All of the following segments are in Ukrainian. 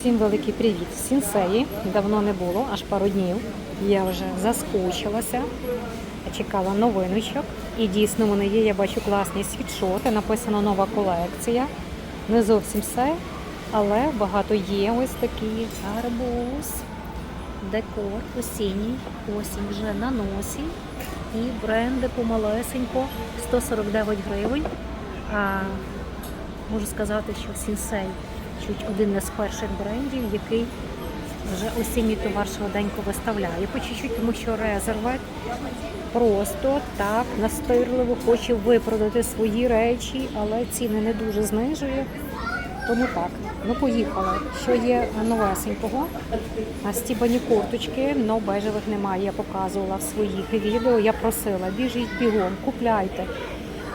Всім великий привіт! Сінсеї давно не було, аж пару днів. Я вже заскучилася, чекала новиночок. І дійсно вони є. Я бачу класні світшоти. Написано нова колекція. Не зовсім все, але багато є. Ось такий арбуз, декор осінній, осінь вже на носі. І бренди помалесенько 149 гривень. А, можу сказати, що Сінсей чуть один із перших брендів, який вже осінній товар швиденько виставляє по чуть-чуть, тому що резервет просто так настирливо хоче випродати свої речі, але ціни не дуже знижує. Тому так, ну поїхали. Що є новесенького? Стібані курточки, но бежевих немає. Я показувала в своїх відео. Я просила, біжіть бігом, купляйте.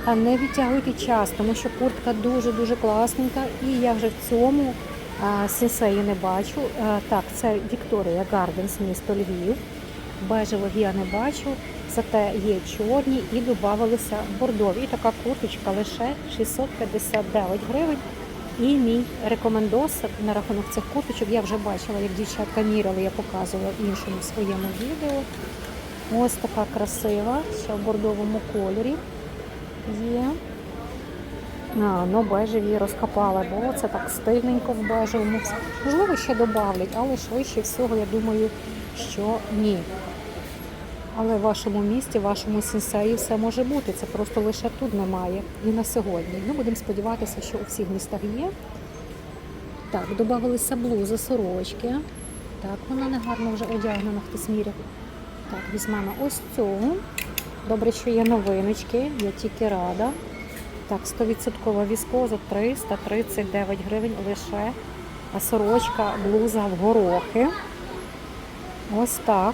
А не відтягуйте час, тому що куртка дуже-дуже класненька, і я вже в цьому сенсею не бачу. Так, це Вікторія Гарденс, місто Львів. Бежевих я не бачу, зате є чорні і додавалися бордові. І така курточка лише 659 гривень. І мій рекомендос на рахунок цих курточок я вже бачила, як дівчатка міряли, я показувала іншому своєму відео. Ось така красива, ще в бордовому кольорі є. А, ну бежеві розкопала, бо це так стильненько в бежевому. Можливо, ще додавлять, але швидше всього, я думаю, що ні. Але в вашому місті, в вашому сенсеї все може бути. Це просто лише тут немає. І на сьогодні. Ну, будемо сподіватися, що у всіх містах є. Так, додавалися блузи, сорочки. Так, вона не гарно вже одягнена, хтось міряв. Так, візьмемо ось цю. Добре, що є новиночки, я тільки рада. Так, 100% віскоза 339 гривень лише. А сорочка, блуза в горохи. Ось так.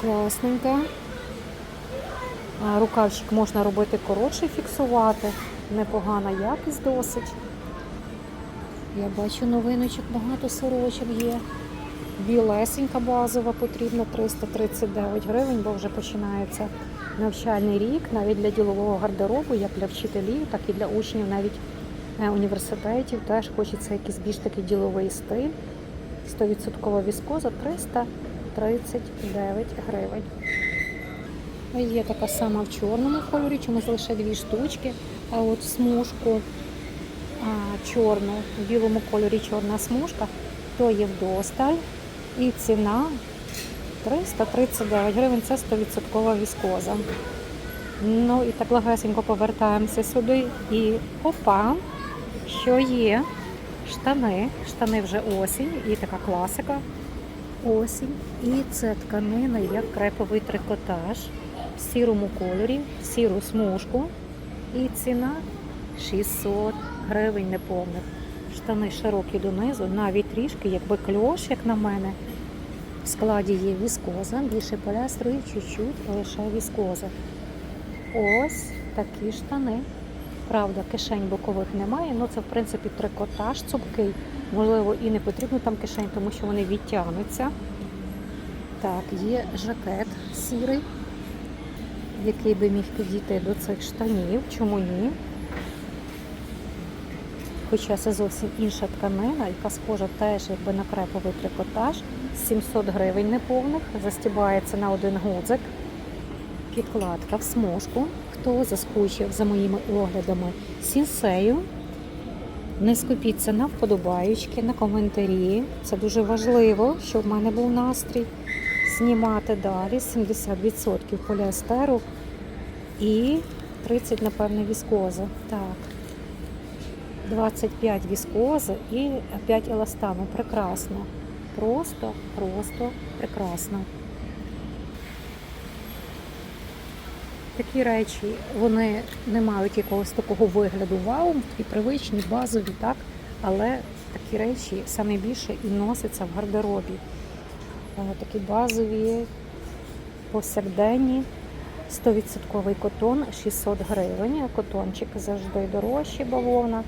Класненька. Рукавчик можна робити коротший, фіксувати. Непогана якість досить. Я бачу новиночок, багато сорочок є. Білесенька базова потрібна 339 гривень, бо вже починається навчальний рік, навіть для ділового гардеробу, як для вчителів, так і для учнів навіть е, університетів. Теж хочеться якийсь більш такий діловий стиль. 100% віскоза 339 гривень. Є така сама в чорному кольорі, чомусь лише дві штучки. А от смужку а, чорну, в білому кольорі чорна смужка, то є вдосталь. І ціна 339 гривень, це 100% віскоза. Ну і так легесенько повертаємося сюди. І опа, що є? Штани. Штани вже осінь, і така класика. Осінь. І це тканина як креповий трикотаж в сірому кольорі, в сіру смужку. І ціна 600 гривень неповних. Штани широкі донизу, навіть трішки, якби кльош, як на мене. В складі є віскоза, більше поліастру і чуть-чуть лише віскоза. Ось такі штани. Правда, кишень бокових немає, ну це в принципі трикотаж цупкий. Можливо, і не потрібно там кишень, тому що вони відтягнуться. Так, є жакет сірий, який би міг підійти до цих штанів. Чому ні? Хоча це зовсім інша тканина, яка схожа теж якби на креповий трикотаж. 700 гривень неповних, застібається на один гудзик. Підкладка в смужку. Хто заскучив за моїми оглядами сінсею, не скупіться на вподобаючки, на коментарі. Це дуже важливо, щоб в мене був настрій. Знімати далі 70% поліестеру і 30, напевне, віскози. Так. 25 віскози і 5 еластану. Прекрасно. Просто, просто прекрасно. Такі речі, вони не мають якогось такого вигляду вау, такі привичні, базові, так? Але такі речі саме більше і носяться в гардеробі. Е, Такі базові, повсякденні, 100% котон 600 гривень. Котончик завжди дорожчий, бавовна.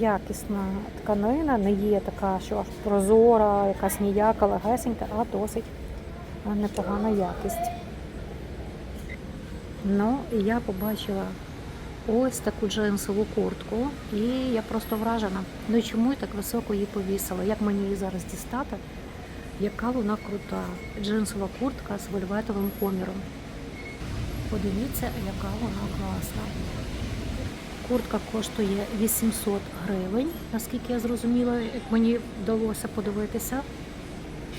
Якісна тканина, не є така, що аж прозора, якась ніяка, легесенька, а досить непогана якість. Ну, і я побачила ось таку джинсову куртку, і я просто вражена. Ну і чому я так високо її повісила? Як мені її зараз дістати? Яка вона крута. Джинсова куртка з вельветовим коміром. Подивіться, яка вона класна. Куртка коштує 800 гривень, наскільки я зрозуміла, як мені вдалося подивитися.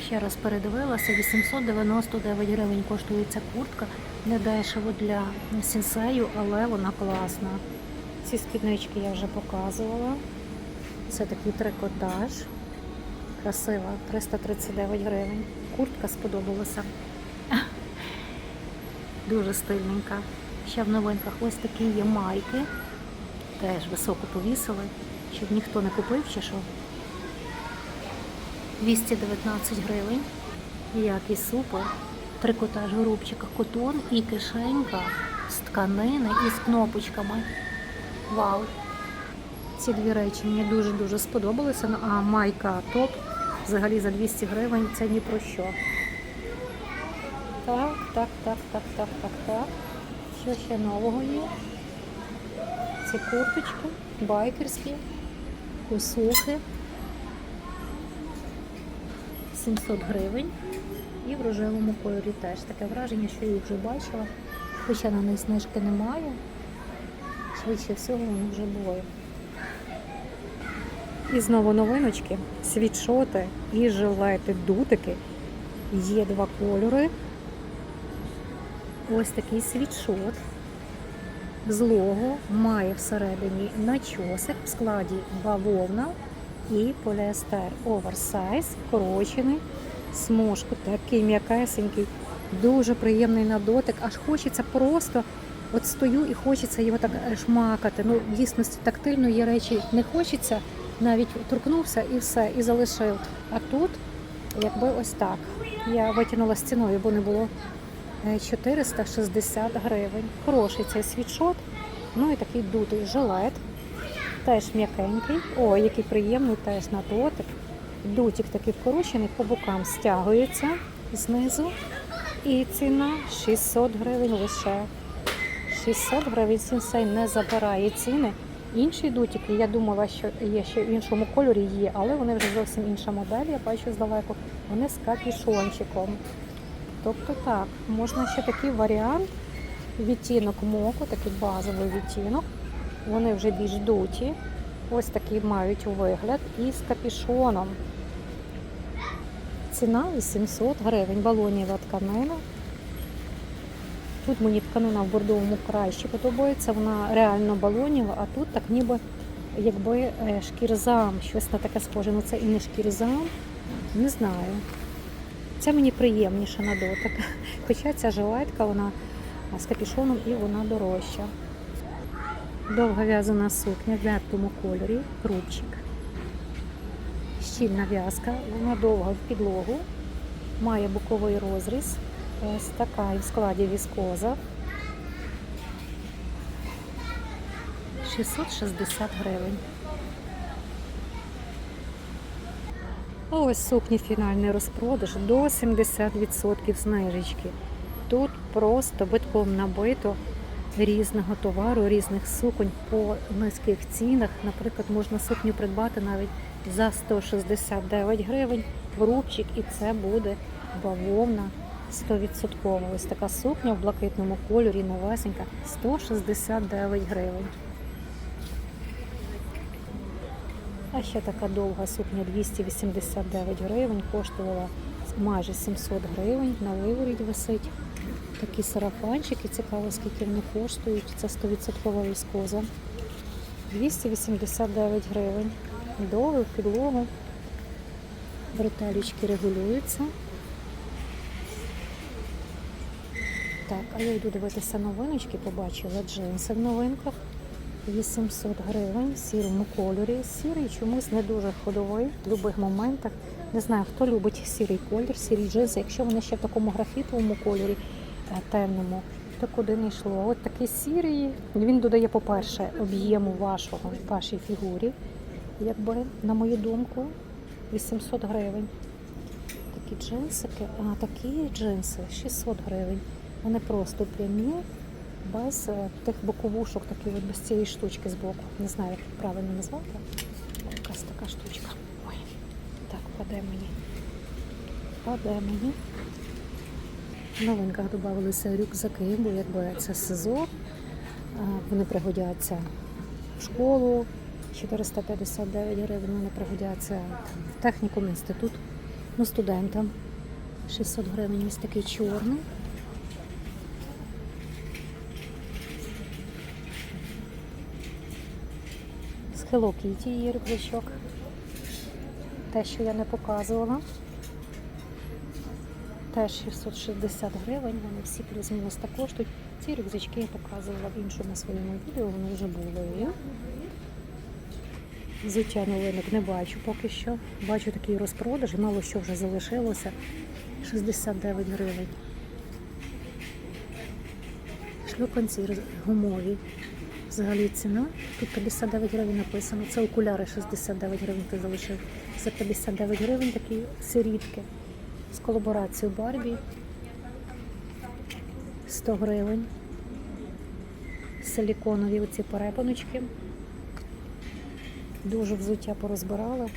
Ще раз передивилася, 899 гривень коштує ця куртка. Не дешево для сінсею, але вона класна. Ці спіднички я вже показувала. Це такий трикотаж. Красива, 339 гривень. Куртка сподобалася. Дуже стильненька. Ще в новинках ось такі є майки. Теж високо повісили, щоб ніхто не купив чи що. 219 гривень. Який супер. Трикотаж в рубчиках котон і кишенька з тканини і з кнопочками. Вау! Ці дві речі мені дуже-дуже сподобалися. Ну, А майка топ взагалі за 200 гривень це ні про що. Так, так, так, так, так, так, так. Що ще нового є? Ці курточки, байкерські, косухи. 700 гривень. І в рожевому кольорі теж таке враження, що я їх вже бачила. Хоча на них знижки немає. Швидше всього вони вже були. І знову новиночки, світшоти і жилети, дутики. Є два кольори. Ось такий світшот з лого має всередині начосик в складі бавовна і поліестер оверсайз, вкорочений, смужку, такий м'якесенький, дуже приємний на дотик. Аж хочеться просто, от стою і хочеться його так шмакати. Ну, в дійсності тактильно є речі, не хочеться, навіть торкнувся і все, і залишив. А тут, якби ось так. Я витягнула з ціною, бо не було е, 460 гривень. Хороший цей світшот. Ну і такий дутий жилет. Теж м'якенький. Ой, який приємний теж на дотик. Дутик такий вкорочений, по бокам стягується знизу. І ціна 600 гривень лише. 600 гривень сінсей не забирає ціни. Інші дутики, я думала, що є ще в іншому кольорі є, але вони вже зовсім інша модель, я бачу здалеку. Вони з капішончиком. Тобто так, можна ще такий варіант, відтінок моку, такий базовий відтінок. Вони вже більш дуті. Ось такий мають вигляд і з капішоном. Ціна 800 гривень, балоніва тканина. Тут мені тканина в бордовому краще подобається, вона реально балоніва, а тут так ніби якби е, шкірзам, щось на таке схоже. Ну це і не шкірзам, не знаю. Це мені приємніше на дотик. Хоча ця жилетка, вона з капюшоном і вона дорожча. Довга в'язана сукня в м'ятому кольорі, рубчик. Щільна в'язка, вона довга в підлогу, має боковий розріз. Ось така і в складі віскоза. 660 гривень. Ось сукні фінальний розпродаж до 70% знижечки. Тут просто битком набито різного товару, різних суконь по низьких цінах. Наприклад, можна сукню придбати навіть за 169 гривень в рубчик, і це буде бавовна 100%. Ось така сукня в блакитному кольорі, новесенька, 169 гривень. А ще така довга сукня 289 гривень, коштувала майже 700 гривень, на виворіт висить. Такі сарафанчики, цікаво, скільки вони коштують. Це 100% віскоза. 289 гривень. Довго підлогу. Бретелечки регулюються. Так, а я йду дивитися новиночки, побачила джинси в новинках. 800 гривень в сірому кольорі. Сірий чомусь не дуже ходовий в будь-яких моментах. Не знаю, хто любить сірий колір, сірі джинси. Якщо вони ще в такому графітовому кольорі е, темному, то куди не йшло. От такий сірий, він додає, по-перше, об'єму вашого, вашій фігурі, якби, на мою думку, 800 гривень. Такі джинсики, а такі джинси 600 гривень. Вони просто прямі, без е, тих боковушок, такі от без цієї штучки збоку. Не знаю, як правильно назвати. Якась така штучка. Ой, так, паде мені. Паде мені. В новинках додавалися рюкзаки, бо якби це сезон. Вони пригодяться в школу. 459 гривень вони пригодяться в технікум, інститут, ну, студентам. 600 гривень ось такий чорний. З Hello Kitty є рюкзачок. Те, що я не показувала. Теж 660 гривень, вони всі плюс-мінус так коштують. Ці рюкзачки я показувала в іншому своєму відео, вони вже були. Взуття новинок не бачу поки що. Бачу такий розпродаж, мало що вже залишилося. 69 гривень. Шлюпанці роз- гумові. Взагалі ціна. Тут 59 гривень написано. Це окуляри 69 гривень ти залишив. За 59 гривень такі сирітки. З колаборацією Барбі. 100 гривень. Силіконові оці перепоночки. Дуже взуття порозбирали.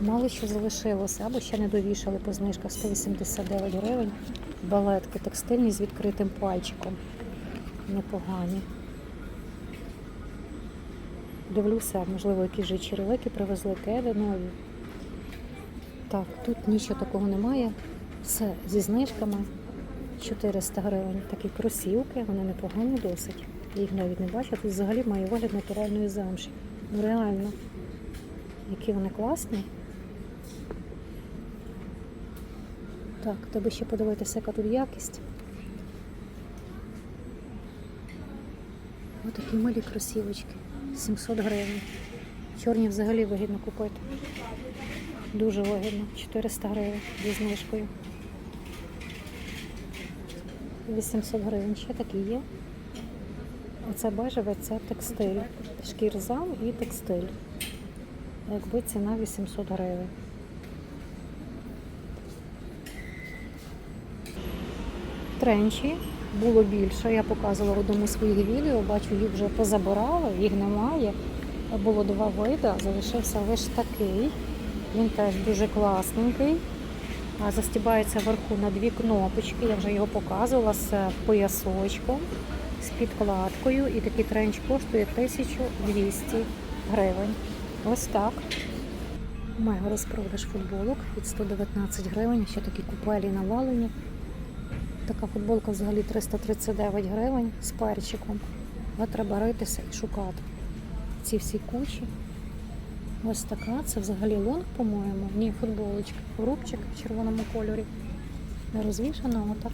Мало що залишилося, або ще не довішали по знижках 189 гривень. Балетки текстильні з відкритим пальчиком. Непогані. Дивлюся, можливо, якісь же черевики привезли кеди нові. Так, тут нічого такого немає. Все зі знижками. 400 гривень. Такі кросівки, вони непогані досить. Я їх навіть не бачу. Тут взагалі має вигляд натуральної замші. Ну реально. Які вони класні. Так, треба ще подивитися, яка тут якість. Ось такі милі кросівочки. 700 гривень. Чорні взагалі вигідно купити. Дуже вигідно. 400 гривень зі знижкою. 800 гривень. Ще такі є. Оце бежеве, це текстиль. Шкірзам і текстиль. Якби ціна 800 гривень. Тренчі було більше. Я показувала в одному своїх відео, бачу, їх вже позабирали, їх немає. Було два види, залишився лише такий. Він теж дуже класненький. Застібається вверху на дві кнопочки. Я вже його показувала з поясочком, з підкладкою. І такий тренч коштує 1200 гривень. Ось так. Мега розпродаж футболок від 119 гривень. Ще такі купелі навалені. Така футболка взагалі 339 гривень з перчиком. Але треба ритися і шукати ці всі кучі. Ось така, це взагалі лонг, по-моєму. Ні, футболочка. Рубчик в червоному кольорі. Не розвішана, отак.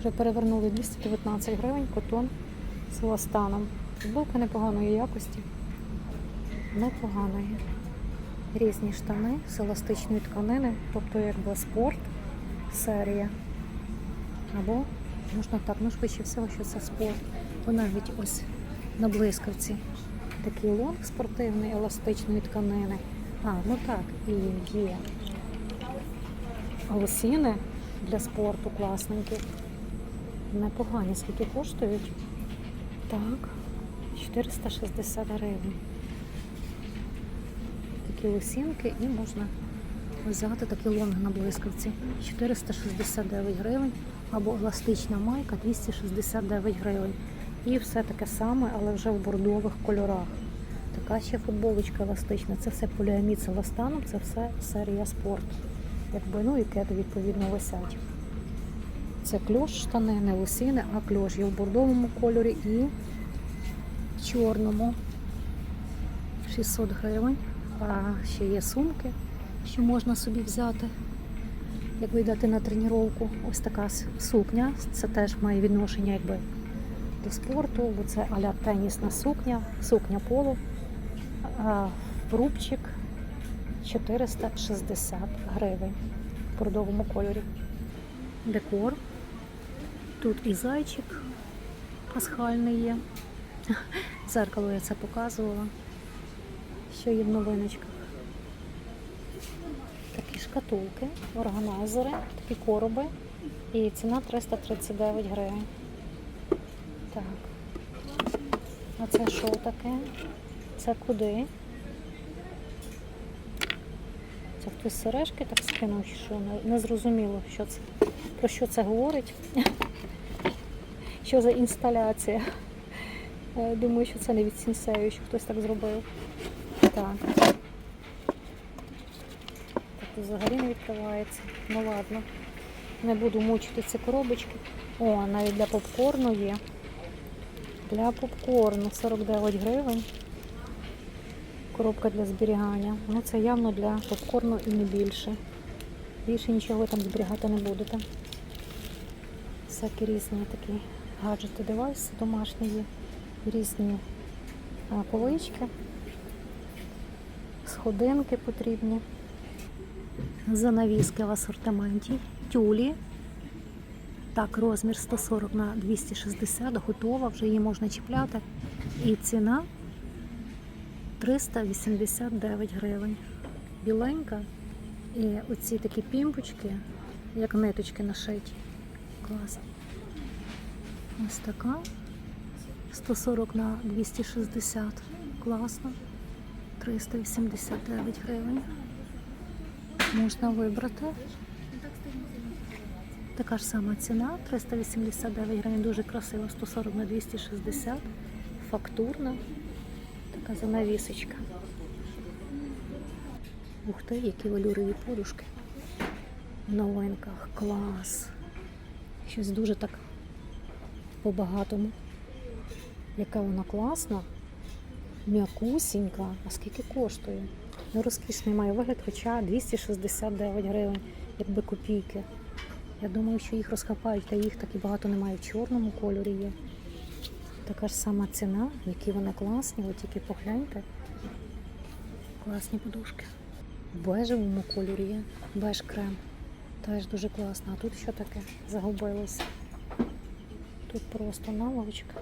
Вже перевернули 219 гривень, котон з ластаном. Футболка непоганої якості. Непоганої. Різні штани з еластичної тканини, тобто якби спорт, серія. Або можна так, ну швидше всього, що це спорт. Бо навіть ось на блискавці такий лонг спортивний, еластичної тканини. А, ну так, і є лосіни для спорту класненькі. Непогані, скільки коштують? Так, 460 гривень. Такі лосінки і можна взяти такий лонг на блискавці. 469 гривень або еластична майка 269 гривень. І все таке саме, але вже в бордових кольорах. Така ще футболочка еластична. Це все поліамід з еластаном, це все серія спорт. Якби, ну і кеди відповідно висять. Це кльош штани, не лосіни, а кльош. Є в бордовому кольорі і в чорному. 600 гривень. А ще є сумки, що можна собі взяти. Як ви йдете на тренування, ось така сукня. Це теж має відношення якби до спорту, бо це аля тенісна сукня, сукня поло. А, Рубчик 460 гривень в бордовому кольорі. Декор. Тут і зайчик пасхальний є. Зеркало я це показувала. Що є в новиночках. Шкатулки, органайзери, такі короби. І ціна 339 гривень. Так. А це що таке? Це куди? Це хтось сережки так скинув, що Не- не зрозуміло, що це. Про що це говорить? Що за інсталяція? Е, Думаю, що це не від сінсею, що хтось так зробив. Так. Взагалі не відкривається. Ну ладно. Не буду мучити ці коробочки. О, навіть для попкорну є. Для попкорну 49 гривень. Коробка для зберігання. Ну це явно для попкорну і не більше. Більше нічого там зберігати не будете. Всякі різні такі гаджети, девайси домашні є. Різні а, полички, сходинки потрібні. Занавіски в асортименті. Тюлі. Так, розмір 140 на 260, готова, вже її можна чіпляти. І ціна 389 гривень. Біленька. І оці такі пімпочки, як ниточки нашиті. Клас. Ось така. 140 на 260. Класно. 389 гривень. Можна вибрати. Така ж сама ціна 389 гривень, дуже красиво, 140 на 260, фактурна, така занавісочка. Ух ти, які валюрові подушки. В новинках, клас. Щось дуже так по-багатому. Яка вона класна, м'якусінька. А скільки коштує? Ну, розкішний має вигляд, хоча 269 гривень, якби копійки. Я думаю, що їх розхапають, та їх так і багато немає. В чорному кольорі є. Така ж сама ціна, які вони класні, от тільки погляньте. Класні подушки. В бежевому кольорі є. Беж крем. Теж дуже класно. А тут що таке? Загубилося. Тут просто наволочка.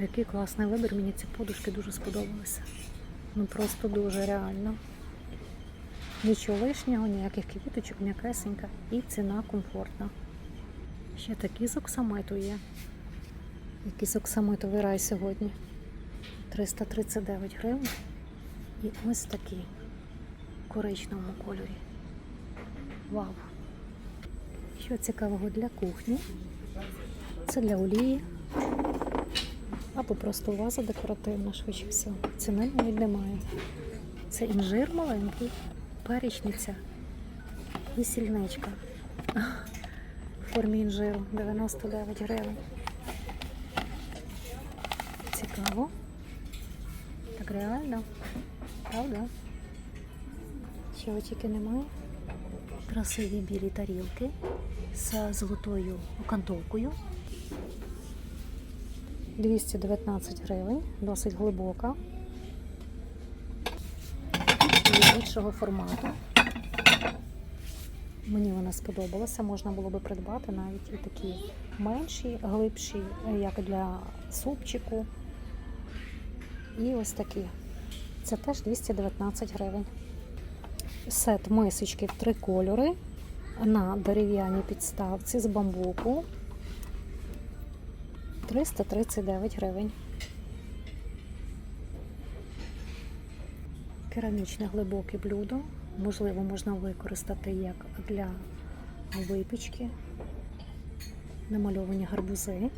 Який класний вибір. Мені ці подушки дуже сподобалися. Ну просто дуже реально. Нічого лишнього, ніяких квіточок, м'якесенька і ціна комфортна. Ще такі з оксамиту є. Якийсь оксамитовий рай сьогодні. 339 гривень. І ось такі в коричневому кольорі. Вау! Що цікавого для кухні? Це для олії. Або просто ваза декоративна, швидше всього. Ціни навіть немає. Це інжир маленький, перечниця і сільничка. В формі інжиру 99 гривень. Цікаво. Так реально. Правда? Чого тільки немає. Красиві білі тарілки з золотою окантовкою. 219 гривень, досить глибока. І іншого формату. Мені вона сподобалася, можна було би придбати навіть і такі менші, глибші, як для супчику. І ось такі. Це теж 219 гривень. Сет мисочки в три кольори на дерев'яній підставці з бамбуку. 339 гривень. Керамічне глибоке блюдо. Можливо, можна використати як для випічки. Намальовані гарбузи.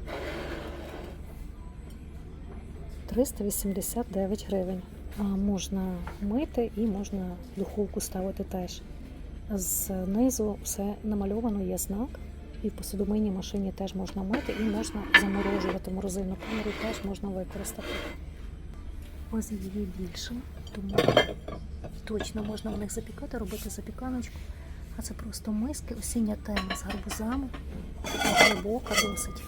389 гривень. А можна мити і можна духовку ставити теж. Знизу все намальовано, є знак. І в посудомийній машині теж можна мити і можна заморожувати морозильну камеру, теж можна використати. Ось її більше, тому точно можна в них запікати, робити запіканочку. А це просто миски, осіння тема з гарбузами. Глибока, досить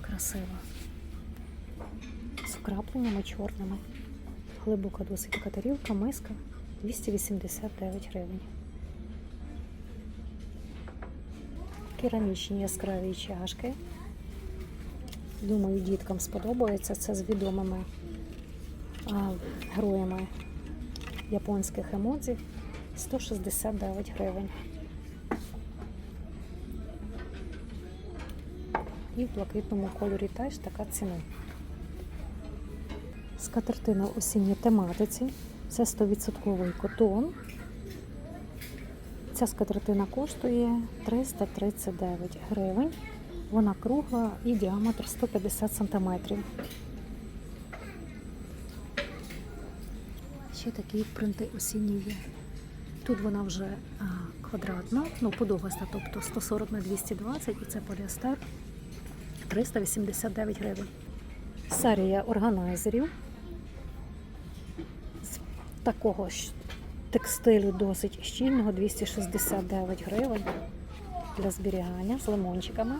красива. З вкрапленнями чорними. Глибока досить така тарілка, миска 289 гривень. Керамічні яскраві чашки. Думаю, діткам сподобається. Це з відомими а, героями японських емодзі. 169 гривень. І в блакитному кольорі теж така ціна. Скатертина осінній тематиці. Це 100% котон. Ця скатертина коштує 339 гривень. Вона кругла і діаметр 150 см. Ще такі принти осінні є. Тут вона вже квадратна, ну подовгаста, тобто 140 на 220 і це поліестер 389 гривень. Серія органайзерів з такого ж текстилю досить щільного 269 гривень для зберігання з лимончиками.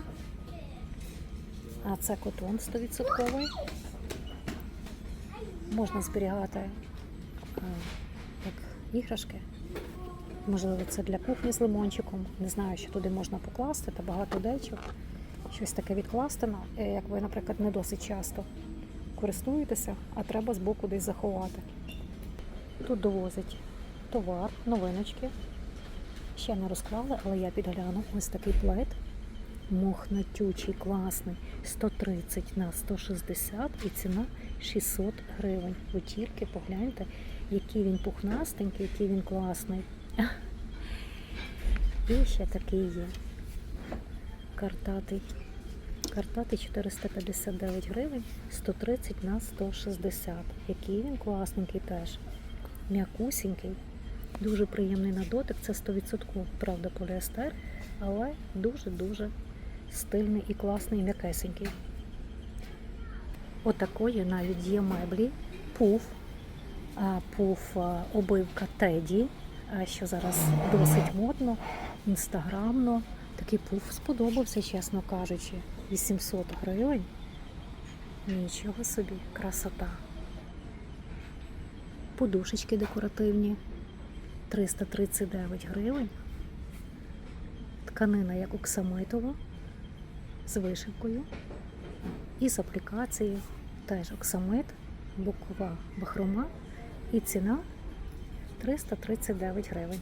А це котон 100%. Можна зберігати як іграшки. Можливо, це для кухні з лимончиком. Не знаю, що туди можна покласти, та багато дечок. Щось таке відкласти, е, як ви, наприклад, не досить часто користуєтеся, а треба збоку десь заховати. Тут довозять товар, новиночки. Ще не розклали, але я підгляну. Ось такий плед. Мохнатючий, класний. 130 на 160 і ціна 600 гривень. Ви тільки погляньте, який він пухнастенький, який він класний. І ще такий є. Картатий. Картатий 459 гривень, 130 на 160. Який він класненький теж. М'якусінький. Дуже приємний на дотик. Це 100%, правда, поліестер, але дуже-дуже стильний і класний, і м'якесенький. Отакої навіть є меблі, пуф, пуф обивка Теді, що зараз досить модно, інстаграмно. Такий пуф сподобався, чесно кажучи. 800 гривень. Нічого собі, красота. Подушечки декоративні 339 гривень. Тканина як оксамитова з вишивкою. І з аплікацією теж оксамит, буква бахрома і ціна 339 гривень.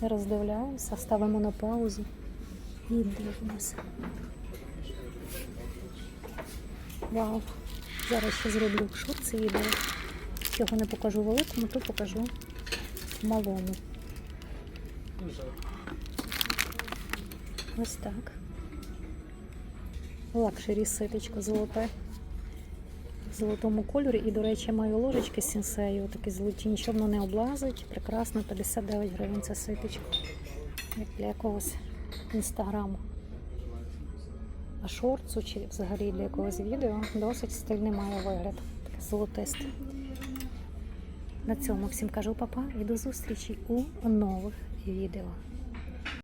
Роздивляємося, ставимо на паузу і дивимося. Вау! Зараз ще зроблю в шорці відео. Чого не покажу великому, то покажу малому. Ось так. Лакшері ситочко золоте. В золотому кольорі. І, до речі, маю ложечки з сінсею, такі золоті, нічого воно не облазить. Прекрасно, 59 гривень це ситочко. Як для якогось інстаграму. А шорцу чи взагалі для якогось відео досить стильний має вигляд. Таке золотисте. На цьому всім кажу папа і до зустрічі у нових відео.